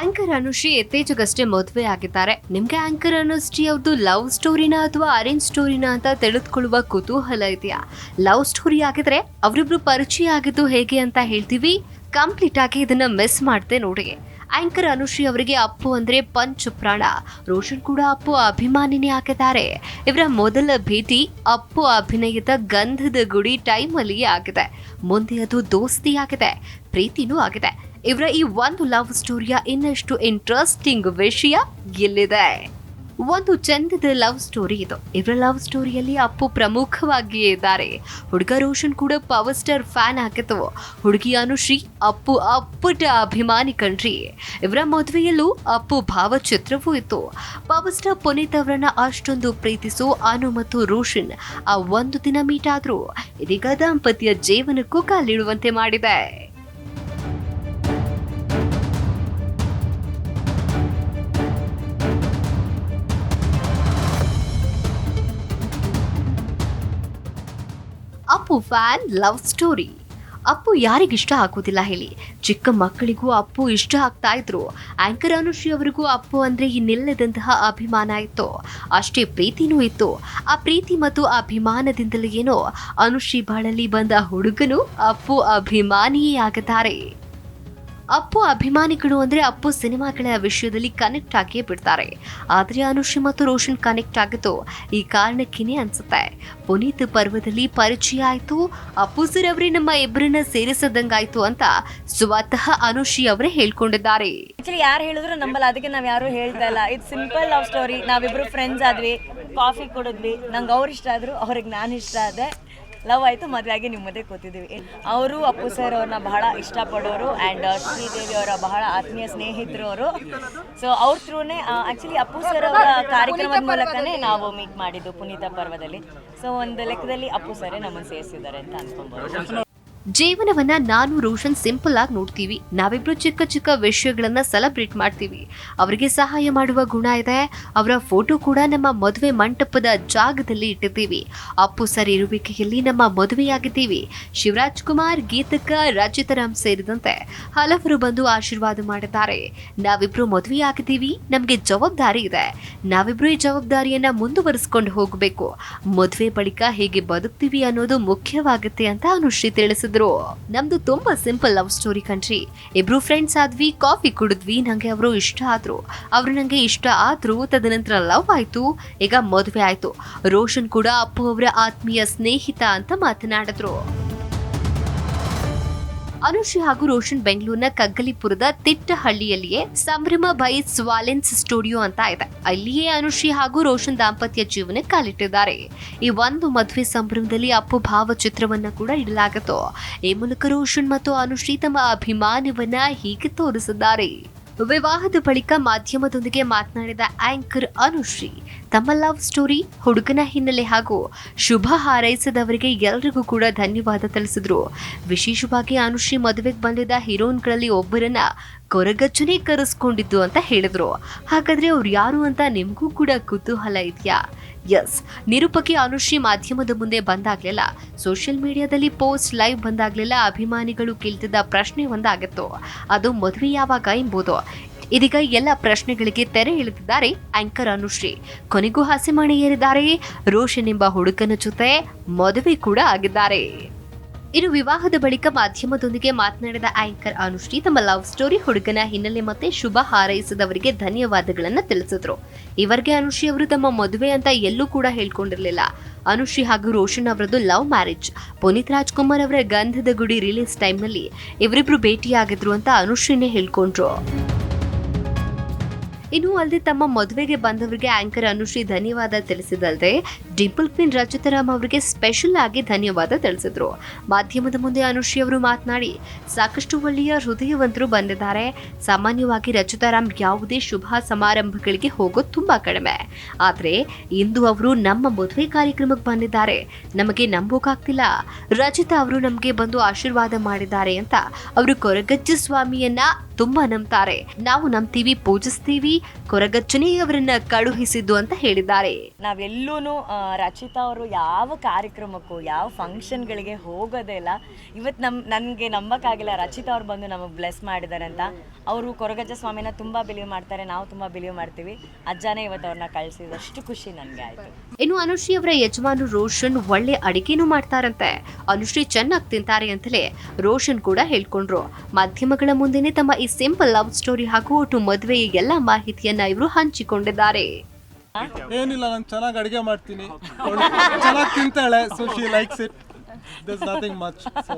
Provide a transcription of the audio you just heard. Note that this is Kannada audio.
ಆಂಕರ್ ಅನುಶ್ರೀ ಇತ್ತೀಚೆಗಷ್ಟೇ ಮದುವೆ ಆಗಿದ್ದಾರೆ. ನಿಮ್ಗೆ ಆಂಕರ್ ಅನುಶ್ರೀ ಅವ್ರದ್ದು ಲವ್ ಸ್ಟೋರಿನ ಅಥವಾ ಅರೇಂಜ್ ಸ್ಟೋರಿನ ಅಂತ ತಿಳಿದುಕೊಳ್ಳುವ ಕುತೂಹಲ ಇದೆಯಾ? ಲವ್ ಸ್ಟೋರಿ ಆಗಿದ್ರೆ ಅವರಿಬ್ರು ಪರಿಚಯ ಆಗಿದ್ದು ಹೇಗೆ ಅಂತ ಹೇಳ್ತೀವಿ? ಕಂಪ್ಲೀಟ್ ಆಗಿ ಇದನ್ನ ಮಿಸ್ ಮಾಡ್ದೆ ನೋಡಿ. ಆಂಕರ್ ಅನುಶ್ರೀ ಅವರಿಗೆ ಅಪ್ಪು ಅಂದ್ರೆ ಪಂಚ ಪ್ರಾಣ ರೋಷನ್ ಕೂಡ ಅಪ್ಪು ಅಭಿಮಾನಿನೇ ಆಗಿದ್ದಾರೆ. ಇವರ ಮೊದಲ ಭೇಟಿ ಅಪ್ಪು ಅಭಿನಯದ ಗಂಧದ ಗುಡಿ ಟೈಮಲ್ಲಿಯೇ ಆಗಿದೆ. ಮುಂದೆ ಅದು ದೋಸ್ತಿ ಆಗಿದೆ ಪ್ರೀತಿನೂ ಆಗಿದೆ. ಇವರ ಈ ಒಂದು ಲವ್ ಸ್ಟೋರಿಯ ಇನ್ನಷ್ಟು ಇಂಟ್ರೆಸ್ಟಿಂಗ್ ವಿಷಯ ಇಲ್ಲಿದೆ. ಒಂದು ಚಂದದ ಲವ್ ಸ್ಟೋರಿ ಇದು. ಇವರ ಲವ್ ಸ್ಟೋರಿಯಲ್ಲಿ ಅಪ್ಪು ಪ್ರಮುಖವಾಗಿಯೇ ಇದ್ದಾರೆ. ಹುಡುಗ ರೋಷನ್ ಕೂಡ ಪವರ್ ಸ್ಟಾರ್ ಫ್ಯಾನ್ ಆಗಿತ್ತು. ಹುಡುಗಿ ಅನುಶ್ರೀ, ಅಪ್ಪು ಅಪ್ಪಟ ಅಭಿಮಾನಿ ಕಣ್ರಿ. ಇವರ ಮದುವೆಯಲ್ಲೂ ಅಪ್ಪು ಭಾವಚಿತ್ರವೂ ಇತ್ತು. ಪವರ್ ಸ್ಟಾರ್ ಪುನೀತ್ ಅವರನ್ನ ಅಷ್ಟೊಂದು ಪ್ರೀತಿಸೋ ಅನು ಮತ್ತು ರೋಷನ್ ಆ ಒಂದು ದಿನ ಮೀಟ್ ಆದ್ರೂ. ಇದೀಗ ದಾಂಪತ್ಯ ಜೀವನಕ್ಕೂ ಕಾಲಿಡುವಂತೆ ಮಾಡಿದೆ. Appu fan love story. Appu ಯಾರಿಗಿಷ್ಟ ಆಗೋದಿಲ್ಲ ಹೇಳಿ. ಚಿಕ್ಕ ಮಕ್ಕಳಿಗೂ ಅಪ್ಪು ಇಷ್ಟ ಆಗ್ತಾ ಇದ್ರು. ಆಂಕರ್ ಅನುಶ್ರೀ ಅವರಿಗೂ ಅಪ್ಪು ಅಂದ್ರೆ ಇನ್ನೆಲ್ಲದಂತಹ ಅಭಿಮಾನ ಇತ್ತು. ಅಷ್ಟೇ ಪ್ರೀತಿನೂ ಇತ್ತು. ಆ ಪ್ರೀತಿ ಮತ್ತು ಅಭಿಮಾನದಿಂದಲೇ ಏನೋ ಅನುಶ್ರೀ ಬಾಳಲ್ಲಿ ಬಂದ ಹುಡುಗನು ಅಪ್ಪು ಅಭಿಮಾನಿಯೇ ಆಗುತ್ತಾರೆ ಅಪ್ಪು ಅಭಿಮಾನಿಗಳು ಅಂದ್ರೆ ಅಪ್ಪು ಸಿನಿಮಾಗಳ ವಿಷಯದಲ್ಲಿ ಕನೆಕ್ಟ್ ಆಗಿಯೇ ಬಿಡ್ತಾರೆ. ಆದ್ರೆ ಅನುಶ್ರೀ ಮತ್ತು ರೋಷನ್ ಕನೆಕ್ಟ್ ಆಗಿದ್ದು ಈ ಕಾರಣಕ್ಕೇನೆ ಅನ್ಸುತ್ತೆ. ಪುನೀತ್ ಪರ್ವದಲ್ಲಿ ಪರಿಚಯ ಆಯ್ತು ಅಪ್ಪು ಸರ್ ಅವರೇ ನಮ್ಮ ಇಬ್ಬರನ್ನ ಸೇರಿಸದಂಗಾಯ್ತು ಅಂತ ಸ್ವತಃ ಅನುಶ್ರೀ ಅವರೇ ಹೇಳ್ಕೊಂಡಿದ್ದಾರೆ. ಯಾರು ಹೇಳಿದ್ರು ನಮ್ಮಲ್ಲಿ ಅದಕ್ಕೆ ನಾವ್ ಯಾರು ಹೇಳ್ತಾ ಇಲ್ಲ. ಇದು ಸಿಂಪಲ್ ಲವ್ ಸ್ಟೋರಿ ನಾವಿಬ್ರು ಫ್ರೆಂಡ್ಸ್ ಆದ್ವಿ ಕಾಫಿ ಕುಡಿದ್ವಿ. ನಂಗೆ ಅವ್ರು ಇಷ್ಟ ಆದ್ರು, ಅವ್ರಿಗೆ ನಾನು ಇಷ್ಟ ಆದೆ. ಲವ್ ಆಯ್ತು ಮದುವೆ ಆಗಿ ನಿಮ್ಮ ಮದುವೆ ಕೂತಿದ್ದೀವಿ ಅವರು ಅಪ್ಪು ಸರ್ ಅವ್ರನ್ನ ಬಹಳ ಇಷ್ಟಪಡೋರು ಆ್ಯಂಡ್ ಶ್ರೀದೇವಿ ಅವರ ಬಹಳ ಆತ್ಮೀಯ ಸ್ನೇಹಿತರು ಅವರು. ಸೊ ಅವ್ರ ಥ್ರೂನೇ ಆ್ಯಕ್ಚುಲಿ ಅಪ್ಪು ಸರ್ ಅವರ ಕಾರ್ಯಕ್ರಮದ ಮೂಲಕನೇ ನಾವು ಮೀಟ್ ಮಾಡಿದ್ದು ಪುನೀತ ಪರ್ವದಲ್ಲಿ. ಸೊ ಒಂದು ಲೆಕ್ಕದಲ್ಲಿ ಅಪ್ಪು ಸರೇ ನಮ್ಮನ್ನು ಸೇರಿಸಿದ್ದಾರೆ ಅಂತ ಅನ್ಕೊಬೋದು. ಜೀವನವನ್ನ ನಾನು ರೋಷನ್ ಸಿಂಪಲ್ ಆಗಿ ನೋಡ್ತೀವಿ. ನಾವಿಬ್ರು ಚಿಕ್ಕ ಚಿಕ್ಕ ವಿಷಯಗಳನ್ನ ಸೆಲೆಬ್ರೇಟ್ ಮಾಡ್ತೀವಿ. ಅವರಿಗೆ ಸಹಾಯ ಮಾಡುವ ಗುಣ ಇದೆ. ಅವರ ಫೋಟೋ ಕೂಡ ನಮ್ಮ ಮದುವೆ ಮಂಟಪದ ಜಾಗದಲ್ಲಿ ಇಟ್ಟಿದ್ದೀವಿ. ಅಪ್ಪು ಸರ್ ಇರುವಿಕೆಯಲ್ಲಿ ನಮ್ಮ ಮದುವೆಯಾಗಿದ್ದೀವಿ. ಶಿವರಾಜ್ ಕುಮಾರ್ ಗೀತಕ್ಕ ರಾಜಿತರಾಮ್ ಸೇರಿದಂತೆ ಹಲವರು ಬಂದು ಆಶೀರ್ವಾದ ಮಾಡಿದ್ದಾರೆ. ನಾವಿಬ್ರು ಮದುವೆಯಾಗಿದ್ದೀವಿ. ನಮಗೆ ಜವಾಬ್ದಾರಿ ಇದೆ. ನಾವಿಬ್ರು ಈ ಜವಾಬ್ದಾರಿಯನ್ನ ಮುಂದುವರಿಸಿಕೊಂಡು ಹೋಗಬೇಕು. ಮದುವೆ ಬಳಿಕ ಹೇಗೆ ಬದುಕ್ತೀವಿ ಅನ್ನೋದು ಮುಖ್ಯವಾಗುತ್ತೆ ಅಂತ ಅನುಶ್ರೀ ತಿಳಿಸಿದ್ರು ನಮ್ದು ತುಂಬಾ ಸಿಂಪಲ್ ಲವ್ ಸ್ಟೋರಿ ಕಂಟ್ರಿ ಇಬ್ರು ಫ್ರೆಂಡ್ಸ್ ಆದ್ವಿ ಕಾಫಿ ಕುಡಿದ್ವಿ, ನಂಗೆ ಅವರು ಇಷ್ಟ ಆದ್ರು. ಅವ್ರು ನಂಗೆ ಇಷ್ಟ ಆದ್ರು ತದನಂತರ ಲವ್ ಆಯ್ತು, ಈಗ ಮದುವೆ ಆಯ್ತು. ರೋಷನ್ ಕೂಡ ಅಪ್ಪು ಅವರ ಆತ್ಮೀಯ ಸ್ನೇಹಿತ ಅಂತ ಮಾತನಾಡಿದ್ರು. ಅನುಶ್ರೀ ಹಾಗೂ ರೋಷನ್ ಬೆಂಗಳೂರಿನ ಕಗ್ಗಲಿಪುರದ ತಿಟ್ಟಹಳ್ಳಿಯಲ್ಲಿಯೇ ಸಂಭ್ರಮ ಬೈ ಸ್ವಾಲೆನ್ಸ್ ಸ್ಟುಡಿಯೋ ಅಂತ ಇದೆ. ಅಲ್ಲಿಯೇ ಅನುಶ್ರೀ ಹಾಗೂ ರೋಷನ್ ದಾಂಪತ್ಯ ಜೀವನ ಕಾಲಿಟ್ಟಿದ್ದಾರೆ ಈ ಒಂದು ಮದುವೆ ಸಂಭ್ರಮದಲ್ಲಿ ಅಪ್ಪು ಭಾವಚಿತ್ರವನ್ನ ಕೂಡ ಇಡಲಾಗಿತ್ತು. ಈ ಮೂಲಕ ರೋಷನ್ ಮತ್ತು ಅನುಶ್ರೀ ತಮ್ಮ ಅಭಿಮಾನವನ್ನ ಹೀಗೆ ತೋರಿಸಿದ್ದಾರೆ. ವಿವಾಹದ ಬಳಿಕ ಮಾಧ್ಯಮದೊಂದಿಗೆ ಮಾತನಾಡಿದ ಆಂಕರ್ ಅನುಶ್ರೀ ತಮ್ಮ ಲವ್ ಸ್ಟೋರಿ ಹುಡುಗನ ಹಿನ್ನೆಲೆ ಹಾಗೂ ಶುಭ ಹಾರೈಸಿದವರಿಗೆ ಎಲ್ರಿಗೂ ಕೂಡ ಧನ್ಯವಾದ ತಿಳಿಸಿದ್ರು. ವಿಶೇಷವಾಗಿ ಅನುಶ್ರೀ ಮದುವೆಗೆ ಬಂದಿದ್ದ ಹೀರೋಯಿನ್ಗಳಲ್ಲಿ ಒಬ್ಬರನ್ನ ಕೊರಗಚ್ಚನೇ ಕರೆಸ್ಕೊಂಡಿದ್ದು ಅಂತ ಹೇಳಿದ್ರು. ಹಾಗಾದ್ರೆ ಅವ್ರು ಯಾರು ಅಂತ ನಿಮಗೂ ಕೂಡ ಕುತೂಹಲ ಇದೆಯಾ? ಎಸ್, ನಿರೂಪಕಿ ಅನುಶ್ರೀ ಮಾಧ್ಯಮದ ಮುಂದೆ ಬಂದಾಗ್ಲಿಲ್ಲ. ಸೋಷಿಯಲ್ ಮೀಡಿಯಾದಲ್ಲಿ ಪೋಸ್ಟ್ ಲೈವ್ ಬಂದಾಗ್ಲಿಲ್ಲ, ಅಭಿಮಾನಿಗಳು ಕೇಳ್ತಿದ್ದ ಪ್ರಶ್ನೆ ಒಂದಾಗಿತ್ತು. ಅದು ಮದುವೆ ಯಾವಾಗ ಎಂಬುದು. ಇದೀಗ ಎಲ್ಲ ಪ್ರಶ್ನೆಗಳಿಗೆ ತೆರೆ ಇಳಿದಿದ್ದಾರೆ ಆಂಕರ್ ಅನುಶ್ರೀ. ಕೊನೆಗೂ ಹಸಿಮಣೆ ಏರಿದ್ದಾರೆ. ರೋಷನ್ ಎಂಬ ಹುಡುಗನ ಜೊತೆ ಮದುವೆ ಕೂಡ ಆಗಿದ್ದಾರೆ. ಇನ್ನು ವಿವಾಹದ ಬಳಿಕ ಮಾಧ್ಯಮದೊಂದಿಗೆ ಮಾತನಾಡಿದ ಆಂಕರ್ ಅನುಶ್ರೀ, ತಮ್ಮ ಲವ್ ಸ್ಟೋರಿ ಹುಡುಗನ ಹಿನ್ನೆಲೆ ಮತ್ತೆ ಶುಭ ಹಾರೈಸಿದವರಿಗೆ ಧನ್ಯವಾದಗಳನ್ನು ತಿಳಿಸಿದ್ರು. ಇವರಿಗೆ ಅನುಶ್ರೀ ಅವರು ತಮ್ಮ ಮದುವೆ ಅಂತ ಎಲ್ಲೂ ಕೂಡ ಹೇಳ್ಕೊಂಡಿರಲಿಲ್ಲ. ಅನುಶ್ರೀ ಹಾಗೂ ರೋಷನ್ ಅವರದ್ದು ಲವ್ ಮ್ಯಾರೇಜ್. ಪುನೀತ್ ರಾಜ್ಕುಮಾರ್ ಅವರ ಗಂಧದ ಗುಡಿ ರಿಲೀಸ್ ಟೈಮ್ನಲ್ಲಿ ಇವರಿಬ್ರು ಭೇಟಿಯಾಗಿದ್ರು ಅಂತ ಅನುಶ್ರೀನೇ ಹೇಳ್ಕೊಂಡ್ರು. ಇನ್ನು ಅಲ್ಲದೆ ತಮ್ಮ ಮದುವೆಗೆ ಬಂದವರಿಗೆ ಆಂಕರ್ ಅನುಶ್ರೀ ಧನ್ಯವಾದ ತಿಳಿಸಿದಲ್ಲದೆ ಡಿಂಪಲ್ ಕ್ವೀನ್ ರಚಿತಾರಾಮ್ ಅವರಿಗೆ ಸ್ಪೆಷಲ್ ಆಗಿ ಧನ್ಯವಾದ ತಿಳಿಸಿದ್ರು. ಮಾಧ್ಯಮದ ಮುಂದೆ ಅನುಶ್ರೀ ಅವರು ಮಾತನಾಡಿ, ಸಾಕಷ್ಟು ಒಳ್ಳೆಯ ಹೃದಯವಂತರು ಬಂದಿದ್ದಾರೆ. ಸಾಮಾನ್ಯವಾಗಿ ರಚಿತಾರಾಮ್ ಯಾವುದೇ ಶುಭ ಸಮಾರಂಭಗಳಿಗೆ ಹೋಗೋದು ತುಂಬಾ ಕಡಿಮೆ. ಆದ್ರೆ, ಇಂದು ಅವರು ನಮ್ಮ ಮದುವೆ ಕಾರ್ಯಕ್ರಮಕ್ಕೆ ಬಂದಿದ್ದಾರೆ. ನಮಗೆ ನಂಬೋಕಾಗ್ತಿಲ್ಲ. ರಚಿತಾ ಅವರು ನಮಗೆ ಬಂದು ಆಶೀರ್ವಾದ ಮಾಡಿದ್ದಾರೆ ಅಂತ ಅವರು ಕೊರಗಜ್ಜ ಸ್ವಾಮಿಯನ್ನ ತುಂಬಾ ನಂಬ್ತಾರೆ. ನಾವು ನಂಬ್ತೀವಿ, ಪೂಜಿಸ್ತೀವಿ. ಕೊರಗಚ್ಚನೇ ಅವರನ್ನ ಕಳುಹಿಸಿದ್ದು ಅಂತ ಹೇಳಿದ್ದಾರೆ. ನಾವೆಲ್ಲೂ ರಚಿತಾ ಅವರು ಯಾವ ಕಾರ್ಯಕ್ರಮಕ್ಕೂ, ಯಾವ ಫಂಕ್ಷನ್ಗಳಿಗೆ ಹೋಗೋದೇ ಇಲ್ಲ. ಇವತ್ತು ನಮ್ಮ ನನಗೆ ನಂಬಕ್ಕಾಗಿಲ್ಲ. ರಚಿತಾ ಅವ್ರು ಬಂದು ನಮಗೆ ಬ್ಲೆಸ್ ಮಾಡಿದ್ದಾರೆ ಅಂತ. ಅವರು ಕೊರಗಜ್ಜ ಸ್ವಾಮಿನ ತುಂಬ ಬಿಲೀವ್ ಮಾಡ್ತಾರೆ. ನಾವು ತುಂಬ ಬಿಲೀವ್ ಮಾಡ್ತೀವಿ. ಅಜ್ಜನೇ ಇವತ್ತು ಅವ್ರನ್ನ ಕಳಿಸಿದಷ್ಟು ಖುಷಿ ನನಗೆ ಆಯಿತು. ಇನ್ನು ಅನುಶ್ರೀ ಅವರ ಯಜಮಾನರು ರೋಷನ್ ಒಳ್ಳೆ ಅಡಿಗೆನೂ ಮಾಡ್ತಾರಂತೆ. ಅನುಶ್ರೀ ಚೆನ್ನಾಗಿ ತಿಂತಾರೆ ಅಂತಲೇ ರೋಷನ್ ಕೂಡ ಹೇಳ್ಕೊಂಡ್ರು. ಮಾಧ್ಯಮಗಳ ಮುಂದೆನೆ ತಮ್ಮ ಈ ಸಿಂಪಲ್ ಲವ್ ಸ್ಟೋರಿ ಹಾಗೂ ಒಟ್ಟು ಮದುವೆಯ ಎಲ್ಲ ಮಾಹಿತಿಯನ್ನ ಇವರು ಹಂಚಿಕೊಂಡಿದ್ದಾರೆ. ಏನಿಲ್ಲ, ನಾನು ಚೆನ್ನಾಗಿ ಅಡುಗೆ ಮಾಡ್ತೀನಿ. ಚೆನ್ನಾಗಿ ತಿಂತಾಳೆ so she likes it this nothing much so